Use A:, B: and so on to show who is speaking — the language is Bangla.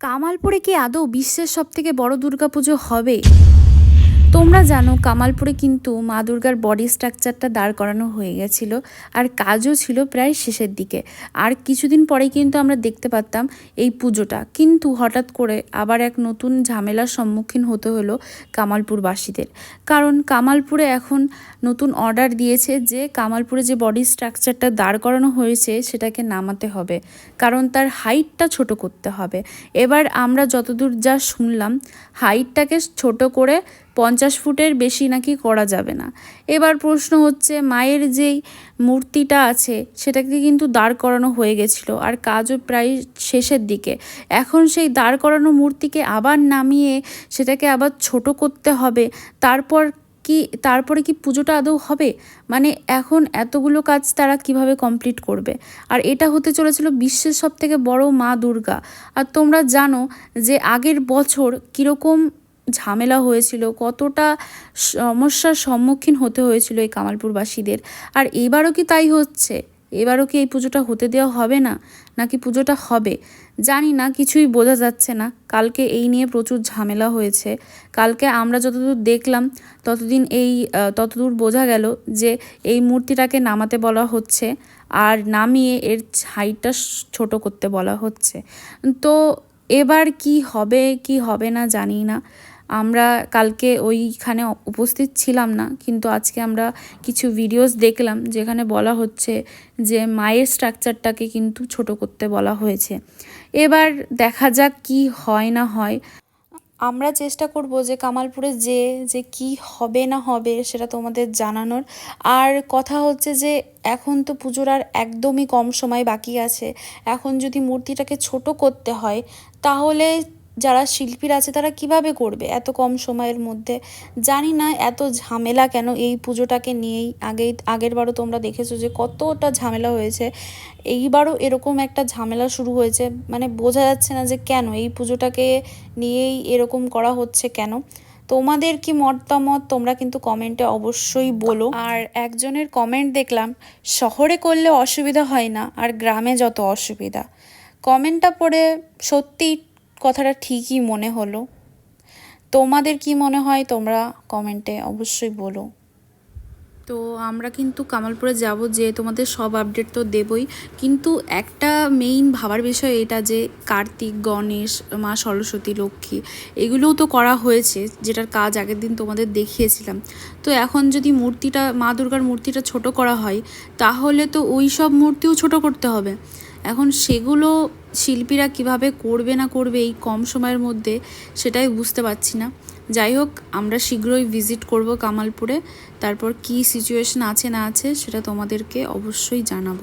A: কামালপুরে কি আদৌ বিশ্বের সবথেকে বড় দুর্গাপুজো হবে? তোমরা জানো, কামালপুরে কিন্তু মা দুর্গার বডি স্ট্রাকচারটা দাঁড় করানো হয়ে গেছিল আর কাজও ছিল প্রায় শেষের দিকে। আর কিছুদিন পরেই কিন্তু আমরা দেখতে পারতাম এই পুজোটা। কিন্তু হঠাৎ করে আবার এক নতুন ঝামেলার সম্মুখীন হতে হলো কামালপুরবাসীদের। কারণ কামালপুরে এখন নতুন অর্ডার দিয়েছে যে কামালপুরে যে বডি স্ট্রাকচারটা দাঁড় করানো হয়েছে সেটাকে নামাতে হবে। কারণ তার হাইটটা ছোট করতে হবে। এবার আমরা যতদূর যা শুনলাম হাইটটাকে ছোট করে পঞ্চাশ ফুটের বেশি নাকি করা যাবে না। এবার প্রশ্ন হচ্ছে, মায়ের যেই মূর্তিটা আছে, সেটাকে কিন্তু দাঁড় করানো হয়ে গেছিল আর কাজও প্রায় শেষের দিকে। এখন সেই দাঁড় করানো মূর্তিকে আবার নামিয়ে সেটাকে আবার ছোট করতে হবে। তারপর কি, তারপরে কি পুজোটা আদৌ হবে? মানে এখন এতগুলো কাজ তারা কীভাবে কমপ্লিট করবে? আর এটা হতে চলেছিল বিশ্বের সব থেকে বড় মা দুর্গা। আর তোমরা জানো যে আগের বছর কীরকম ঝামেলা হয়েছিল, কতটা সমস্যার সম্মুখীন হতে হয়েছিল এই কামালপুরবাসীদের। আর এবারও কি তাই হচ্ছে? এবারও কি এই পুজোটা হতে দেওয়া হবে না? নাকি পুজোটা হবে? জানি না, কিছুই বোঝা যাচ্ছে না। কালকে এই নিয়ে প্রচুর ঝামেলা হয়েছে। কালকে আমরা যতদূর দেখলাম, ততদিন এই ততদূর বোঝা গেল যে এই মূর্তিটাকে নামাতে বলা হচ্ছে আর নামিয়ে এর হাইটটা ছোট করতে বলা হচ্ছে। তো এবার কি হবে কি হবে না জানি না। আমরা কালকে ওইখানে উপস্থিত ছিলাম না, কিন্তু আজকে আমরা কিছু ভিডিওস দেখলাম যেখানে বলা হচ্ছে যে মায়ের স্ট্রাকচারটাকে কিন্তু ছোট করতে বলা হয়েছে। এবার দেখা যাক কি হয় না হয়। আমরা চেষ্টা করব যে কামালপুরে যে যে কি হবে না হবে সেটা তোমাদের জানানোর। আর কথা হচ্ছে যে এখন তো পুজোর আর একদমই কম সময় বাকি আছে। এখন যদি মূর্তিটাকে ছোট করতে হয়, তাহলে যারা শিল্পীর আছে তারা কীভাবে করবে? এত কম সময়ের মধ্যে। জানি না এত ঝামেলা কেন এই পুজোটাকে নিয়েই আগেই, আগের বারও তোমরা দেখেছ যে কতটা ঝামেলা হয়েছে। এইবারও এরকম একটা ঝামেলা শুরু হয়েছে। মানে বোঝা যাচ্ছে না যে কেন এই পুজোটাকে নিয়েই এরকম করা হচ্ছে কেন। তোমাদের কি মতামত তোমরা কিন্তু কমেন্টে অবশ্যই বলো। আর একজনের কমেন্ট দেখলাম, শহরে করলে অসুবিধা হয় না, আর গ্রামে যত অসুবিধা। কমেন্টটা পড়ে সত্যিই কথাটা ঠিকই মনে হলো। তোমাদের কি মনে হয় তোমরা কমেন্টে অবশ্যই বলো। তো আমরা কিন্তু কামালপুরে যাব যে তোমাদের সব আপডেট তো দেবই। কিন্তু একটা মেইন ভাবার বিষয় এটা যে কার্তিক, গণেশ, মা সরস্বতী, লক্ষ্মী এগুলোও তো করা হয়েছে, যেটার কাজ আগের দিন তোমাদের দেখিয়েছিলাম। তো এখন যদি মূর্তিটা, মা দুর্গার মূর্তিটা ছোট করা হয়, তাহলে তো ওই সব মূর্তিও ছোট করতে হবে। এখন সেগুলো শিল্পীরা কীভাবে করবে না করবে এই কম সময়ের মধ্যে সেটাই বুঝতে পারছি না। যাই হোক, আমরা শীঘ্রই ভিজিট করব কামালপুরে। তারপর কি সিচুয়েশন আছে না আছে সেটা তোমাদেরকে অবশ্যই জানাব।